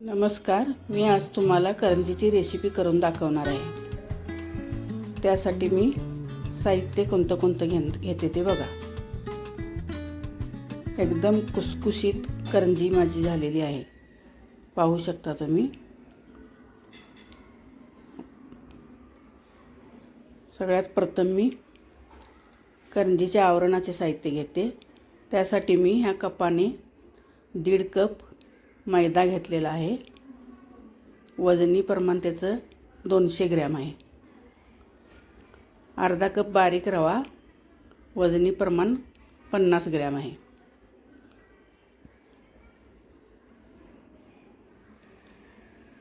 नमस्कार मी आज तुम्हाला करंजीची रेसिपी करून दाखवणार आहे. त्यासाठी मी साहित्य कोणतं कोणतं घेन घेते ते बघा. एकदम कुसकुशीत करंजी माझी झालेली आहे. पाहू शकता तुम्ही. सगळ्यात प्रथम मी करंजीच्या आवरणाचे साहित्य घेते. त्यासाठी मी ह्या कपाने दीड कप मैदा घेतलेला आहे. वजनी प्रमाण त्याचं दोनशे ग्रॅम आहे. अर्धा कप बारीक रवा वजनी प्रमाण पन्नास ग्रॅम आहे.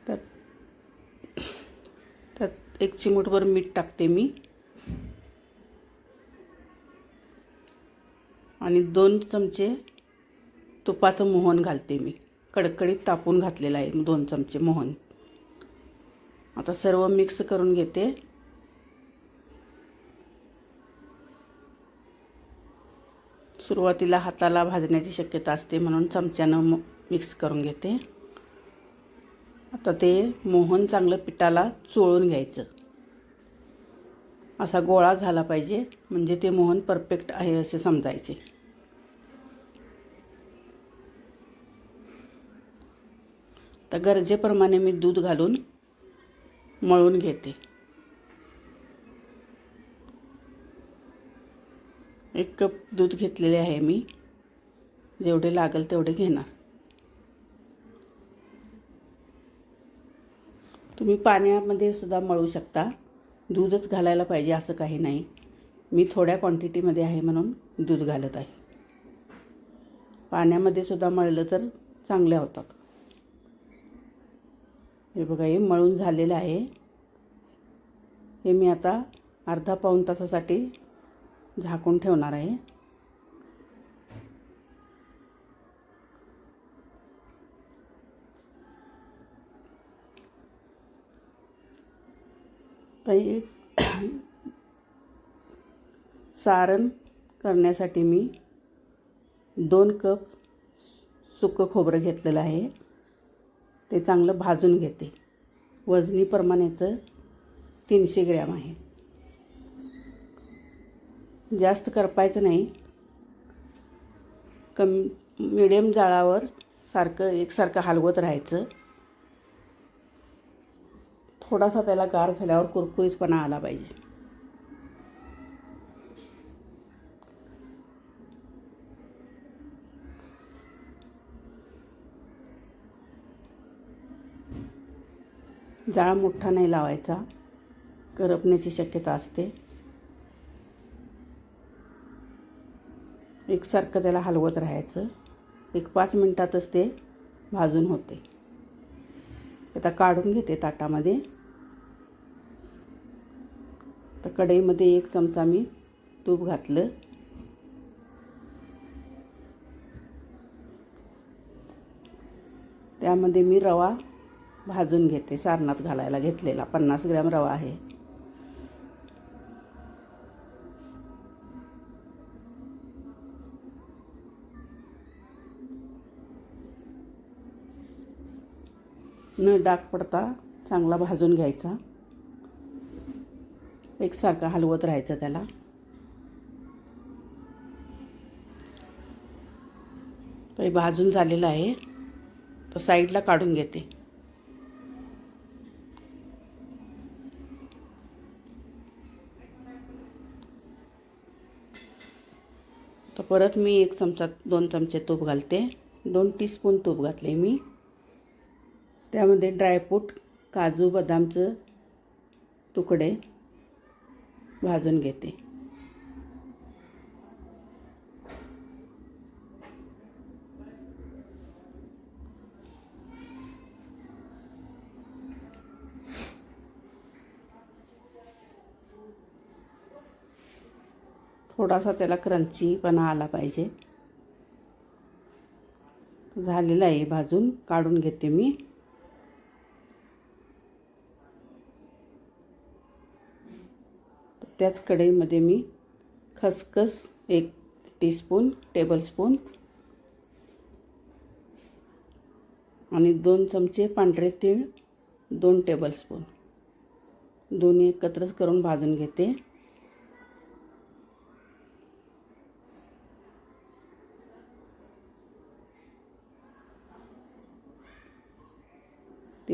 त्यात त्यात एक चिमूटभर मीठ टाकते मी. आणि दोन चमचे तुपाचं मोहन घालते मी. कडकडीत तापून घातलेला आहे दोन चमचे मोहन. आता सर्व मिक्स करून घेते. सुरुवातीला हाताला भाजण्याची शक्यता असते म्हणून चमच्यानं मिक्स करून घेते. आता ते मोहन चांगलं पिठाला चोळून घ्यायचं. असा गोळा झाला पाहिजे म्हणजे ते मोहन परफेक्ट आहे असे समजायचे. तर गरजेप्रमाणे मी दूध घालून मळून घेते. एक कप दूध घेतलेले आहे मी. जेवढे लागेल तेवढे घेणार. तुम्ही पाण्यामध्ये सुद्धा मळू शकता. दूधच घालायला पाहिजे असं काही नाही. मी थोड्या क्वांटिटीमध्ये आहे म्हणून दूध घालत आहे. पाण्यामध्ये सुद्धा मळलं तर चांगल्या होतात. हे बघा हे मळून झालेलं आहे. हे मी आता अर्धा पाऊण तासासाठी झाकून ठेवणार आहे. तर एक सारण करण्यासाठी मी दोन कप सुकं खोबरं घेतलेलं आहे. ते चांगलं भाजून घेते. वजनीप्रमाणेचं तीनशे ग्रॅम आहे. जास्त करपायचं नाही. कम मिडियम जाळावर सारखं एकसारखं हलवत राहायचं. थोडासा त्याला गार झाल्यावर कुरकुरीतपणा आला पाहिजे. जाळ मोठा नाही लावायचा. करपण्याची शक्यता असते. एकसारखं त्याला हलवत राहायचं. एक पाच मिनटातच ते भाजून होते. आता काढून घेते ताटामध्ये. तर कढईमध्ये एक चमचा मी तूप घातलं. त्यामध्ये मी रवा भाजून घेते सारणात घालायला घेतलेला. पन्नास ग्रॅम रवा आहे. न डाग पडता चांगला भाजून घ्यायचा. एकसारखा हलवत राहायचं त्याला. भाजून झालेलं आहे तर साईडला काढून घेते तर परत मी एक चमचा दोन चमचे तूप घालते. दोन टीस्पून तूप घातले मी. त्यामध्ये ड्रायफ्रूट काजू बदामचं तुकडे भाजून घेते. थोडासा त्याला क्रंचीपणा आला पाहिजे. झालेला आहे भाजून काढून घेते मी. त्याच कढईमध्ये मी खसखस एक टीस्पून टेबलस्पून आणि दोन चमचे पांढरे तीळ दोन टेबलस्पून दोन्ही एकत्रच करून भाजून घेते.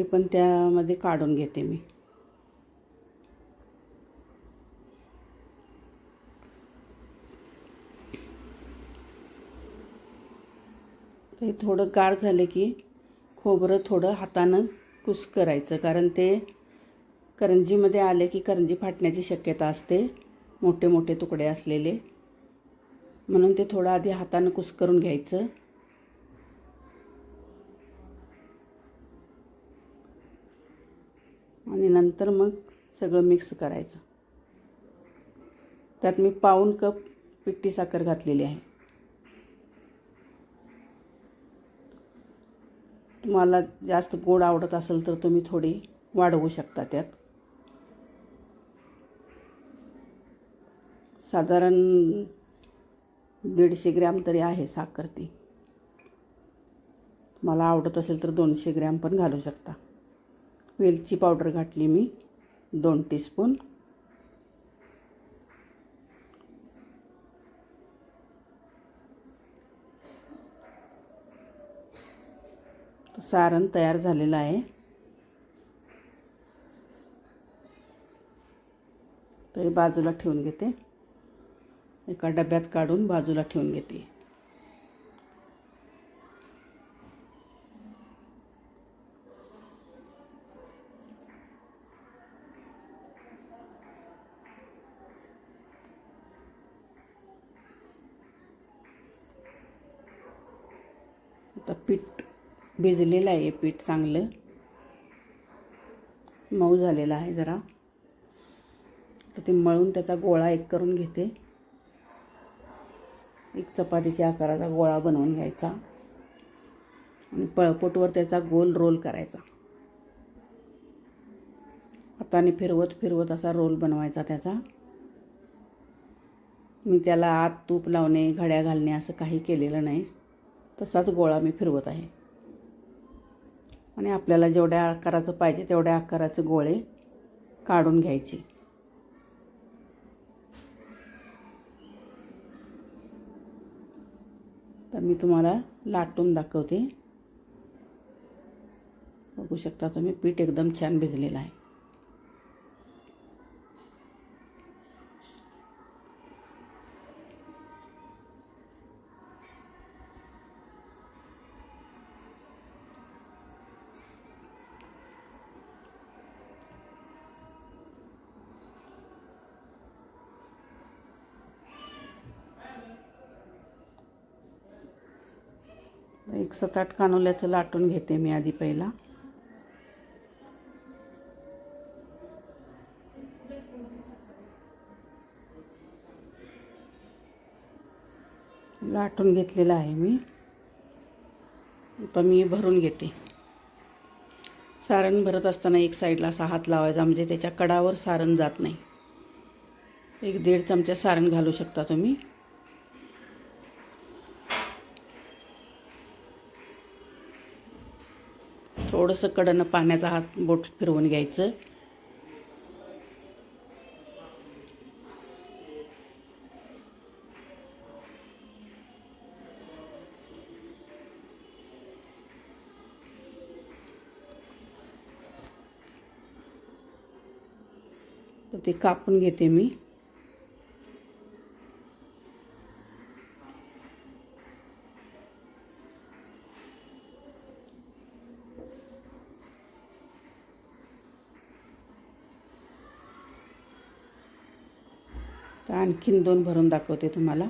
ते पण त्यामध्ये काढून घेते मी. ते थोडं गार झालं की खोबरं थोडं हातानं कुस करायचं कारण ते करंजीमध्ये आले की करंजी फाटण्याची शक्यता असते मोठे मोठे तुकडे असलेले. म्हणून ते थोडं आधी हातानं कुस करून घ्यायचं. आणि नंतर मग सगळं मिक्स करायचं. त्यात मी पाऊण कप पिठी साखर घातलेली आहे. तुम्हाला जास्त गोड आवडत असेल तर तुम्ही थोडी वाढवू शकता त्यात. साधारण दीडशे ग्रॅम तरी आहे साखर ती. मला आवडत असेल तर दोनशे ग्रॅम पण घालू शकता. वेलची पावडर घातली मी दोन टीस्पून सारण तयार झालेलं आहे. तरी बाजूला ठेवून घेते. एका डब्यात काढून बाजूला ठेवून घेते आता पीठ भिजलेलं आहे पीठ चांगलं. मऊ झालेलं आहे जरा. तर ते मळून त्याचा गोळा एक करून घेते. एक चपातीच्या आकाराचा गोळा बनवून घ्यायचा. आणि पळपोटवर त्याचा गोल रोल करायचा. हाताने फिरवत फिरवत असा रोल बनवायचा त्याचा. मी त्याला आत तूप लावणे घड्या घालणे असं काही केलेलं नाही. तसाच गोळा मी फिरवत आहे. आणि आपल्याला जेवढ्या आकाराचं पाहिजे तेवढ्या आकाराचे गोळे काढून घ्यायचे. तर मी तुम्हाला लाटून दाखवते. बघू शकता तुम्ही पीठ एकदम छान भिजलेलं आहे. एक सात आठ कानोल्याचं लाटून घेते मी आधी पहिला. लाटून घेतलेलं आहे मी. आता मी भरून घेते. सारण भरत असताना एक साईडला असा हात लावायचा म्हणजे त्याच्या कडावर सारण जात नाही. एक दीड चमचा सारण घालू शकता तुम्ही. थोडंसं कडनं पाण्याचा हात बोट फिरवून घ्यायचं. तर ते कापून घेते मी. तर आणखीन दोन भरून दाखवते तुम्हाला.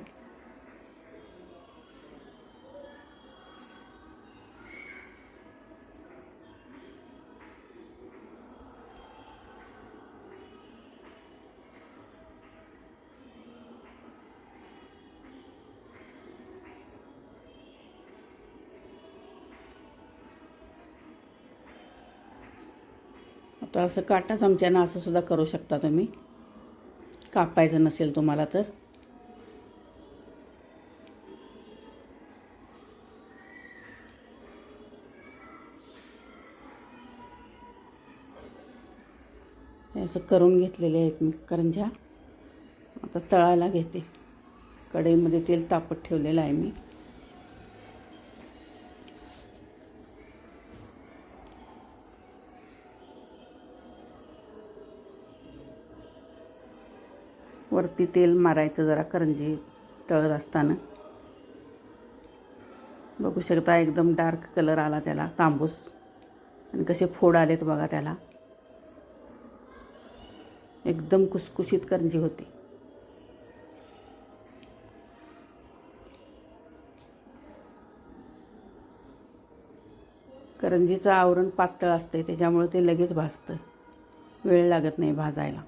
आता असं काटा चमच्यानं असं सुद्धा करू शकता तुम्ही. कापायचं नसेल तुम्हाला तर. असं करून घेतलेले आहेत मी करंजा आता तळायला घेते. कढईमध्ये तेल तापत ठेवलेलं आहे मी. वरती तेल मारायचं जरा करंजी तळत असताना. बघू शकता एकदम डार्क कलर आला त्याला तांबूस. आणि कसे फोड आलेत बघा त्याला. एकदम कुसकुशीत करंजी होती. करंजीचं आवरण पातळ असते त्याच्यामुळे ते लगेच भाजतं. वेळ लागत नाही भाजायला.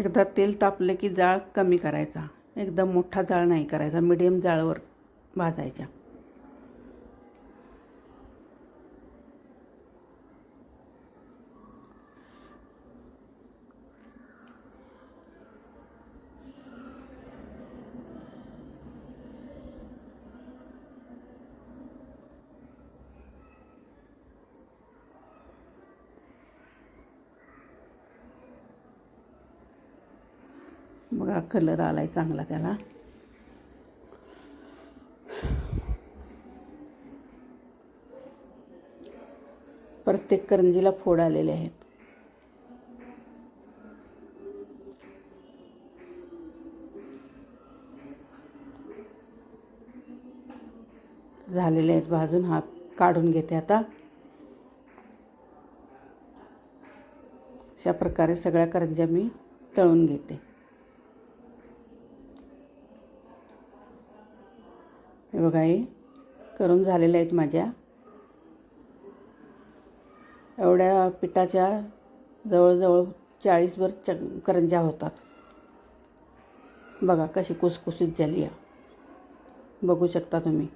एकदा तेल तापलं की जाळ कमी करायचा. एकदम मोठा जाळ नाही करायचा. मिडियम जाळवर भाजायच्या. बघा कलर आला आहे चांगला त्याला. प्रत्येक करंजीला फोड आलेले आहेत. झालेले आहेत भाजून हा काढून घेते आता. अशा प्रकारे सगळ्या करंज्या मी तळून घेते. हे बघा हे करून झालेल्या आहेत माझ्या. एवढ्या पिठाच्या जवळजवळ चाळीसभर च करंज्या होतात. बघा कशी कुसकुशीत झाली आहे. बघू शकता तुम्ही.